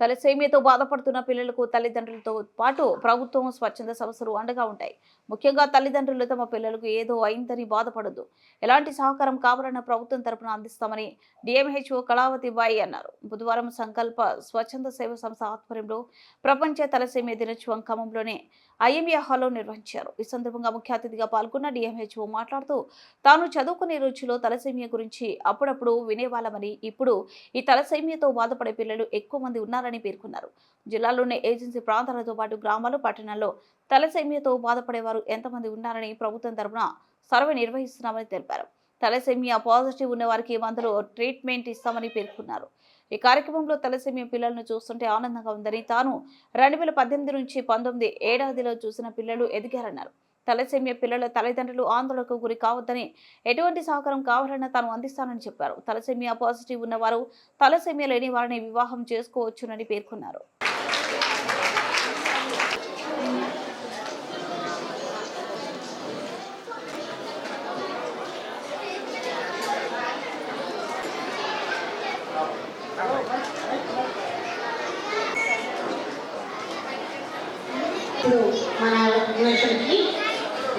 తలసేమియాతో బాధపడుతున్న పిల్లలకు తల్లిదండ్రులతో పాటు ప్రభుత్వం స్వచ్ఛంద సంస్థలు అండగా ఉంటాయి. ముఖ్యంగా తల్లిదండ్రులు తమ పిల్లలకు ఏదో అయిందని బాధపడద్దు. ఎలాంటి సహకారం కావాలన్న ప్రభుత్వం తరపున అందిస్తామని డిఎంహెచ్ఓ కళావతి బాయి అన్నారు. బుధవారం సంకల్ప స్వచ్ఛంద సేవ సంస్థ ఆధ్వర్యంలో ప్రపంచ తలసేమియా దినోత్సవం ఖమ్మంలోనే ఐఎంఏ హాల్లో నిర్వహించారు. ఈ సందర్భంగా ముఖ్య అతిథిగా పాల్గొన్న డిఎంహెచ్ఓ మాట్లాడుతూ తాను చదువుకునే రోజులో తలసేమియా గురించి అప్పుడప్పుడు వినేవాళ్ళమని ఇప్పుడు ఈ తలసేమియాతో బాధపడే పిల్లలు ఎక్కువ మంది ఉన్నారు ఉన్నారని పేర్కొన్నారు. జిల్లాలోని ఏజెన్సీ ప్రాంతాలతో పాటు గ్రామాలు పట్టణాల్లో తలసేమియాతో బాధపడేవారు ఎంతమంది ఉన్నారని ప్రభుత్వం తరపున సర్వే నిర్వహిస్తున్నామని తెలిపారు. తలసేమియా పాజిటివ్ ఉన్న వారికి మందులు ట్రీట్మెంట్ ఇస్తామని పేర్కొన్నారు. ఈ కార్యక్రమంలో తలసేమియా పిల్లలను చూస్తుంటే ఆనందంగా ఉందని తాను రెండు వేల పద్దెనిమిది నుంచి పంతొమ్మిది ఏడాదిలో చూసిన పిల్లలు ఎదిగారన్నారు. తలసేమియా పిల్లల తల్లిదండ్రులు ఆందోళనకు గురి కావద్దని ఎటువంటి సహకారం కావాలన్నా తాను అందిస్తానని చెప్పారు. తలసేమియా పాజిటివ్ ఉన్నవారు తలసేమియా లేని వారిని వివాహం చేసుకోవచ్చునని పేర్కొన్నారు. ఇప్పుడు మన యువకులకి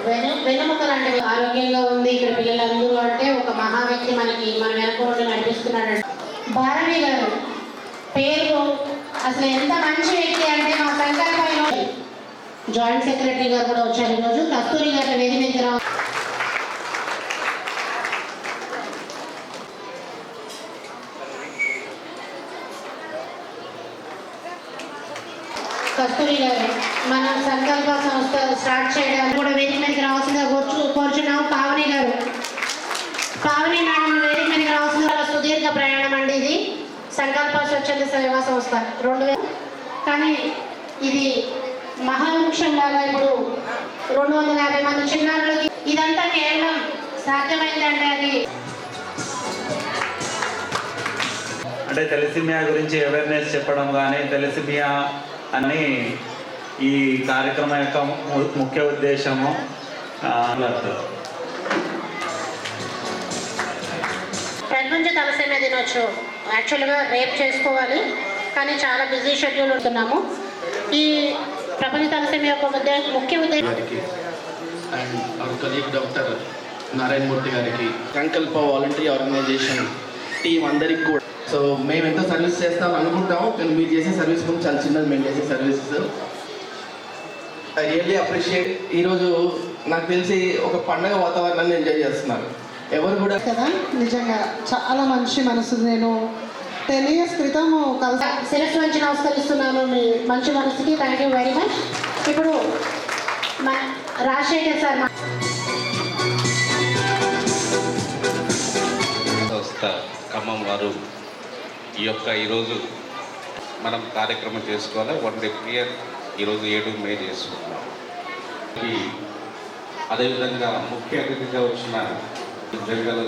వెన్నెముక లాంటి ఆరోగ్యంగా ఉంది. ఇక్కడ పిల్లలందరూ అంటే ఒక మహా వ్యక్తి మనకి మన వెనక నడిపిస్తున్నాడు భారవి గారు పేరు అసలు ఎంత మంచి వ్యక్తి అంటే మా సంకల్పంలో జాయింట్ సెక్రటరీ గారు కూడా వచ్చారు ఈరోజు కస్తూరి గారి వేది మీద కస్తూరి గారు. స్టార్ట్ చేయడం కూడా వేదిక మీదకి రావాల్సిందిగా కోర్చు కోరుచున్నాము. పావని గారు. పావని మేడం వేదిక మీదకి రావాల్సింది సుదీర్ఘ ప్రయాణం అండి ఇది. సంకల్ప స్వచ్ఛంద సేవా సంస్థ. రెండు వేల కానీ ఇది మహావృక్షం లాగా ఇప్పుడు రెండు వందల యాభై మంది చిన్నారులకి ఇదంతా కేవలం సాధ్యమైందంటే అది. అంటే తెలిసిమియా గురించి అవేర్నెస్ చెప్పడం కానీ తెలసిమియా అని ఈ కార్యక్రమం యొక్క ము- ముఖ్య ఉద్దేశము ప్రపంచ తలసేమియా దినోత్సవం. యాక్చువల్గా రేపు చేసుకోవాలి కానీ చాలా బిజీ షెడ్యూల్ ఉంటున్నాము. ఈ ప్రపంచ తలసేమియా యొక్క ముఖ్య ఉద్దేశం and our colleague doctor Narayana Murthy గారికి సంకల్ప వాలంటరీ ఆర్గనైజేషన్ టీం అందరికి కూడా. సో మేము ఎంత సర్వీస్ చేస్తాం అనుకుంటాము కానీ మీరు చేసే సర్వీస్ కూడా చాలా చిన్నది మేము చేసే సర్వీసెస్. రియల్లీ అప్రిషియేట్ ఈరోజు నాకు తెలిసి ఒక పండగ వాతావరణాన్ని ఎంజాయ్ చేస్తున్నారు. ఎవరు కూడా కదా? నిజంగా చాలా మంచి మనసు నేను టెన్ ఇయర్స్ క్రితం కలిసి శిరస్సు వంచి నమస్కరిస్తున్నాను. మీ మంచి మనసుకి థ్యాంక్ యూ వెరీ మచ్ ఇప్పుడు మన రాజశేఖర్ సార్ సంస్థ ఖమ్మం వారు ఈ యొక్క ఈరోజు మనం కార్యక్రమం చేసుకోవాలి. వన్ డే క్లియర్ ఈరోజు ఏడు మే చేసుకుంటున్నాం. ఈ అదేవిధంగా ముఖ్య అతిథిగా వచ్చిన జగల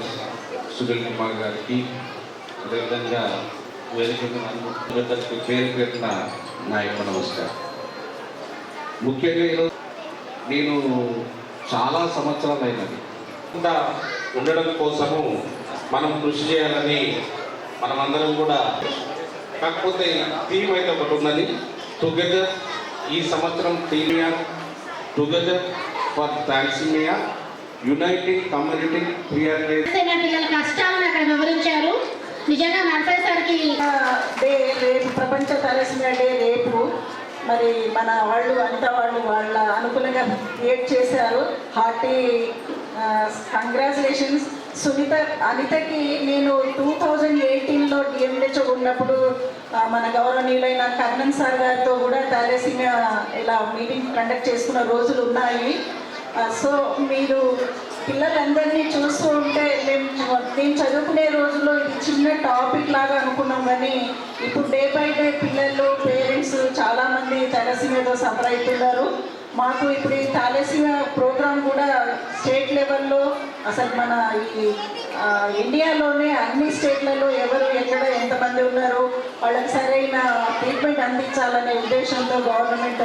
సునీల్ కుమార్ గారికి అదేవిధంగా వేదిక పేరు పెట్టిన నా యొక్క నమస్కారం. ముఖ్యంగా ఈరోజు నేను చాలా సంవత్సరాలు అయినది కూడా ఉండడం కోసము మనం కృషి చేయాలని మనమందరం కూడా కాకపోతే థీమ్ అయితే ఒకటి ఉన్నది. టుగెదర్ ఈ సంవత్సరం థీమియా together for thalassemia united community priority పిల్లల కష్టాలను అక్కడ వివరించారు. నిజంగా నర్సరీ సార్కి డే రేపు ప్రపంచ తలసిమియా డే రేపు మరి మన వాళ్ళు అంతా వాళ్ళు వాళ్ళ అనుకూలంగా క్రియేట్ చేశారు. హార్టీ కంగ్రాచులేషన్స్ సునీత అనితకి నేను టూ థౌజండ్ ఎయిటీన్లో డిఎంహెచ్ఓ ఉన్నప్పుడు మన గౌరవనీయులైన కర్ణన్ సార్ గారితో కూడా థాలేసీమియా ఇలా మీటింగ్ కండక్ట్ చేసుకున్న రోజులు ఉన్నాయి. సో మీరు పిల్లలందరినీ చూస్తూ ఉంటే మేము నేను చదువుకునే రోజుల్లో ఇది చిన్న టాపిక్ లాగా అనుకున్నాం కానీ ఇప్పుడు డే బై డే పిల్లలు పేరెంట్స్ చాలామంది తలసీమతో సఫర్ అవుతున్నారు. మాకు ఇప్పుడు ఈ తాలేసిన ప్రోగ్రామ్ కూడా స్టేట్ లెవెల్లో అసలు మన ఈ ఇండియాలోనే అన్ని స్టేట్లలో ఎవరు ఎక్కడ ఎంతమంది ఉన్నారో వాళ్ళకి సరైన ట్రీట్మెంట్ అందించాలనే ఉద్దేశంతో గవర్నమెంట్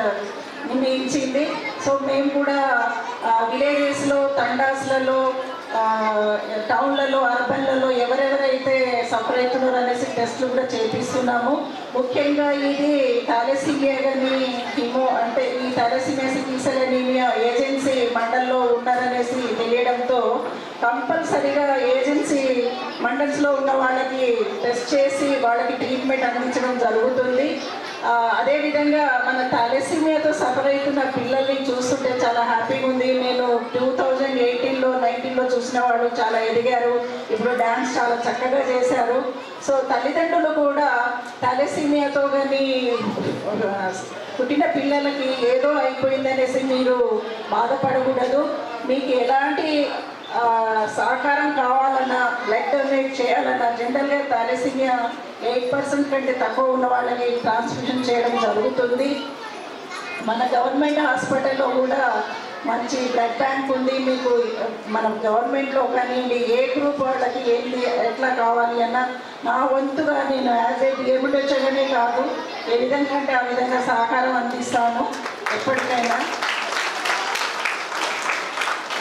నిర్ణయించింది. సో మేము కూడా విలేజెస్లో తండాస్లలో టౌన్లలో అర్బన్లలో ఎవరెవరైతే సఫర్ అవుతున్నారో అనేసి టెస్టులు కూడా చేపిస్తున్నాము. ముఖ్యంగా ఇది థాలసీమియా కానీ హిమో అంటే ఈ థాలసీమియా సికిల్సెల్ ఏజెన్సీ మండల్లో ఉన్నారనేసి తెలియడంతో కంపల్సరీగా ఏజెన్సీ మండల్స్లో ఉన్న వాళ్ళకి టెస్ట్ చేసి వాళ్ళకి ట్రీట్మెంట్ అందించడం జరుగుతుంది. అదేవిధంగా మన థాలసీమియాతో సఫర్ అవుతున్న పిల్లల్ని చూస్తుంటే చాలా హ్యాపీగా ఉంది. నేను టూ థౌజండ్ ఎయిటీన్లో నైన్టీన్లో చూసిన వాళ్ళు చాలా ఎదిగారు. ఇప్పుడు డ్యాన్స్ చాలా చక్కగా చేశారు. సో తల్లిదండ్రులు కూడా థాలసీమియాతో కానీ పుట్టిన పిల్లలకి ఏదో అయిపోయిందనేసి మీరు బాధపడకూడదు. మీకు ఎలాంటి సహకారం కావాలన్నా బ్లడ్ డొనేట్ చేయాలన్నా జనరల్గా థాలసీమియా ఎయిట్ పర్సెంట్ కంటే తక్కువ ఉన్న వాళ్ళని ట్రాన్స్మిషన్ చేయడం జరుగుతుంది. మన గవర్నమెంట్ హాస్పిటల్లో కూడా మంచి బ్లడ్ బ్యాంక్ ఉంది. మీకు మనం గవర్నమెంట్లో కానివ్వండి ఏ గ్రూప్ వాళ్ళకి ఏంటి ఎట్లా కావాలి అన్న నా వంతుగా నేను యాజ్ ఏ డిఎండొచ్చగానే కాదు ఏ విధంగా అంటే ఆ విధంగా సహకారం అందిస్తాను. ఎప్పటికైనా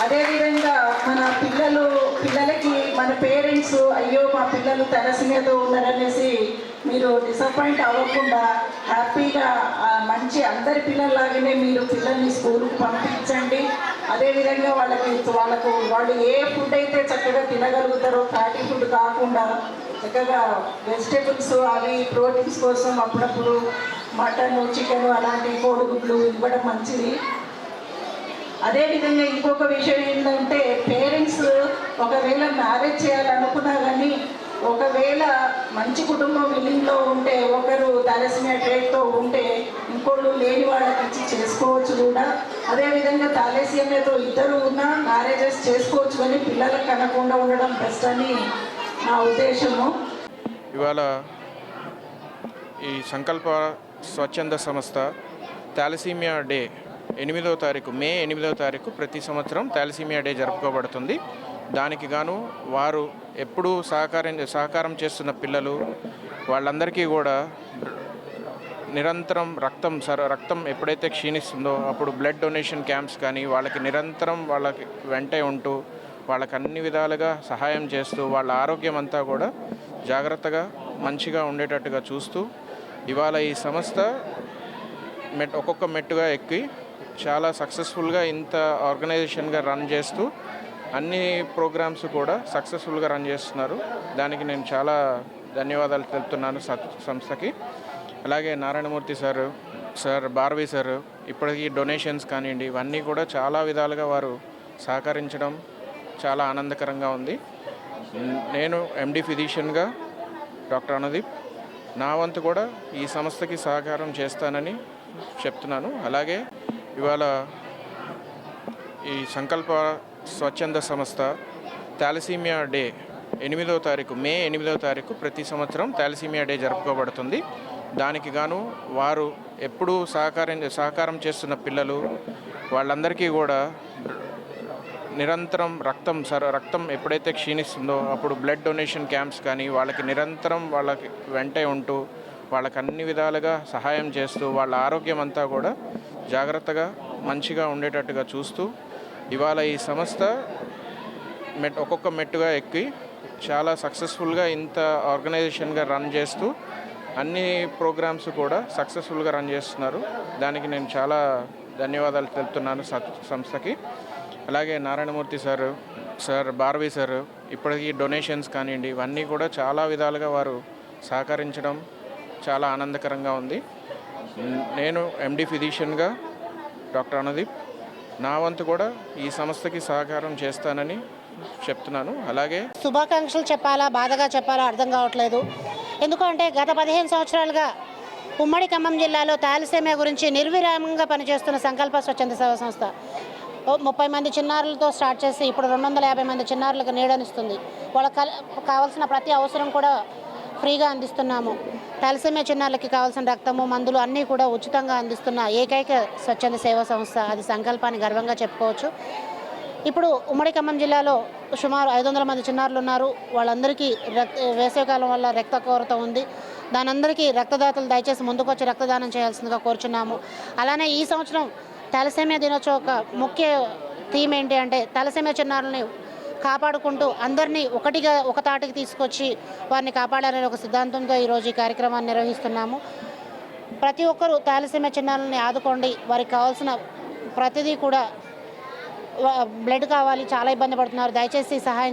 అదేవిధంగా మన పిల్లలు పిల్లలకి మన పేరెంట్స్ అయ్యో మా పిల్లలు తెరసిమేతో ఉన్నారనేసి మీరు డిసప్పాయింట్ అవ్వకుండా హ్యాపీగా మంచి అందరి పిల్లల్లాగానే మీరు పిల్లల్ని స్కూల్కి పంపించండి. అదేవిధంగా వాళ్ళకి వాళ్ళకు వాళ్ళు ఏ ఫుడ్ అయితే చక్కగా తినగలుగుతారో ఫ్యాటీ ఫుడ్ కాకుండా చక్కగా వెజిటేబుల్స్ అవి ప్రోటీన్స్ కోసం అప్పుడప్పుడు మటన్ చికెన్ అలాంటి కోడిగుడ్లు ఇవ్వడం మంచిది. అదేవిధంగా ఇంకొక విషయం ఏంటంటే పేరెంట్స్ ఒకవేళ మ్యారేజ్ చేయాలనుకున్నా కానీ ఒకవేళ మంచి కుటుంబం విల్లింగ్లో ఉంటే ఒకరు థాలసీమియా ట్రేట్తో ఉంటే ఇంకోళ్ళు లేని వాళ్ళకి ఇచ్చి చేసుకోవచ్చు కూడా. అదేవిధంగా థాలసీమియాతో ఇద్దరు ఉన్నా మ్యారేజెస్ చేసుకోవచ్చు కానీ పిల్లలకు కనకుండా ఉండడం బెస్ట్ అని నా ఉద్దేశము. ఇవాళ ఈ సంకల్ప స్వచ్ఛంద సంస్థ థాలసీమియా డే ఎనిమిదో తారీఖు మే ఎనిమిదో తారీఖు ప్రతి సంవత్సరం థాలసీమియా డే జరుపుకోబడుతుంది. దానికి గాను వారు ఎప్పుడూ సహకారం సహకారం చేస్తున్న పిల్లలు వాళ్ళందరికీ కూడా నిరంతరం రక్తం సర రక్తం ఎప్పుడైతే క్షీణిస్తుందో అప్పుడు బ్లడ్ డొనేషన్ క్యాంప్స్ కానీ వాళ్ళకి నిరంతరం వాళ్ళకి వెంటే ఉంటూ వాళ్ళకి అన్ని విధాలుగా సహాయం చేస్తూ వాళ్ళ ఆరోగ్యం అంతా కూడా జాగ్రత్తగా మంచిగా ఉండేటట్టుగా చూస్తూ ఇవాళ ఈ సంస్థ మెట్ ఒక్కొక్క మెట్టుగా ఎక్కి చాలా సక్సెస్ఫుల్గా ఇంత ఆర్గనైజేషన్గా రన్ చేస్తూ అన్ని ప్రోగ్రామ్స్ కూడా సక్సెస్ఫుల్గా రన్ చేస్తున్నారు. దానికి నేను చాలా ధన్యవాదాలు తెలుపుతున్నాను సత్ సంస్థకి. అలాగే Narayanamurthy sir sir Bharavi sir ఇప్పటికీ డొనేషన్స్ కానివ్వండి ఇవన్నీ కూడా చాలా విధాలుగా వారు సహకరించడం చాలా ఆనందకరంగా ఉంది. నేను ఎండి ఫిజిషియన్గా డాక్టర్ అనుదీప్ నా వంతు కూడా ఈ సంస్థకి సహకారం చేస్తానని చెప్తున్నాను. అలాగే ఇవాళ ఈ సంకల్ప స్వచ్ఛంద సంస్థ థాలసీమియా డే ఎనిమిదో తారీఖు మే ఎనిమిదో తారీఖు ప్రతి సంవత్సరం థాలసీమియా డే జరుపుకోబడుతుంది. దానికి గాను వారు ఎప్పుడూ సహకారం సహకారం చేస్తున్న పిల్లలు వాళ్ళందరికీ కూడా నిరంతరం రక్తం సర రక్తం ఎప్పుడైతే క్షీణిస్తుందో అప్పుడు బ్లడ్ డొనేషన్ క్యాంప్స్ కానీ వాళ్ళకి నిరంతరం వాళ్ళకి వెంటే ఉంటూ వాళ్ళకి అన్ని విధాలుగా సహాయం చేస్తూ వాళ్ళ ఆరోగ్యం అంతా కూడా జాగ్రత్తగా మంచిగా ఉండేటట్టుగా చూస్తూ ఇవాళ ఈ సంస్థ మెట్ ఒక్కొక్క మెట్టుగా ఎక్కి చాలా సక్సెస్ఫుల్గా ఇంత ఆర్గనైజేషన్గా రన్ చేస్తూ అన్ని ప్రోగ్రామ్స్ కూడా సక్సెస్ఫుల్గా రన్ చేస్తున్నారు. దానికి నేను చాలా ధన్యవాదాలు తెలుపుతున్నాను సత్ సంస్థకి. అలాగే Narayanamurthy sir sir Bharavi sir ఇప్పటికీ డొనేషన్స్ కానివ్వండి ఇవన్నీ కూడా చాలా విధాలుగా వారు సహకరించడం చాలా ఆనందకరంగా ఉంది. నేను ఎండి ఫిజిషియన్గా డాక్టర్ అనుదీప్. నా వంతు కూడా ఈ సంస్థకి సహకారం చేస్తానని చెప్తున్నాను. అలాగే శుభాకాంక్షలు చెప్పాలా? బాధగా చెప్పాలా? అర్థం కావట్లేదు. ఎందుకంటే గత పదిహేను సంవత్సరాలుగా ఉమ్మడి ఖమ్మం జిల్లాలో తాలిసేమే గురించి నిర్విరామంగా పనిచేస్తున్న సంకల్ప స్వచ్ఛంద సేవా సంస్థ. ముప్పై మంది చిన్నారులతో స్టార్ట్ చేసి ఇప్పుడు రెండు వందల యాభై మంది చిన్నారులకు నీడనిస్తుంది. వాళ్ళకి కావాల్సిన ప్రతి అవసరం కూడా ఫ్రీగా అందిస్తున్నాము. తలసేమియా చిన్నారులకి కావాల్సిన రక్తము మందులు అన్నీ కూడా ఉచితంగా అందిస్తున్న ఏకైక స్వచ్ఛంద సేవా సంస్థ. అది సంకల్పాన్ని గర్వంగా చెప్పుకోవచ్చు. ఇప్పుడు ఉమ్మడి ఖమ్మం జిల్లాలో సుమారు ఐదు వందల మంది చిన్నారులు ఉన్నారు. వాళ్ళందరికీ రక్త వేసవికాలం వల్ల రక్త కొరత ఉంది. దానందరికీ రక్తదాతలు దయచేసి ముందుకొచ్చి రక్తదానం చేయాల్సిందిగా కోరుచున్నాము. అలానే ఈ సంవత్సరం తలసేమియా దినోత్సవ ఒక ముఖ్య థీమ్ ఏంటి అంటే తలసేమియా చిన్నారులని కాపాడుకుంటూ అందరినీ ఒకటిగా ఒక తాటికి తీసుకొచ్చి వారిని కాపాడాలనే ఒక సిద్ధాంతంతో ఈరోజు ఈ కార్యక్రమాన్ని నిర్వహిస్తున్నాము. ప్రతి ఒక్కరూ తాలసీమ చిన్నాలని ఆదుకోండి. వారికి కావాల్సిన ప్రతిదీ కూడా బ్లడ్ కావాలి చాలా ఇబ్బంది పడుతున్నారు. దయచేసి సహాయం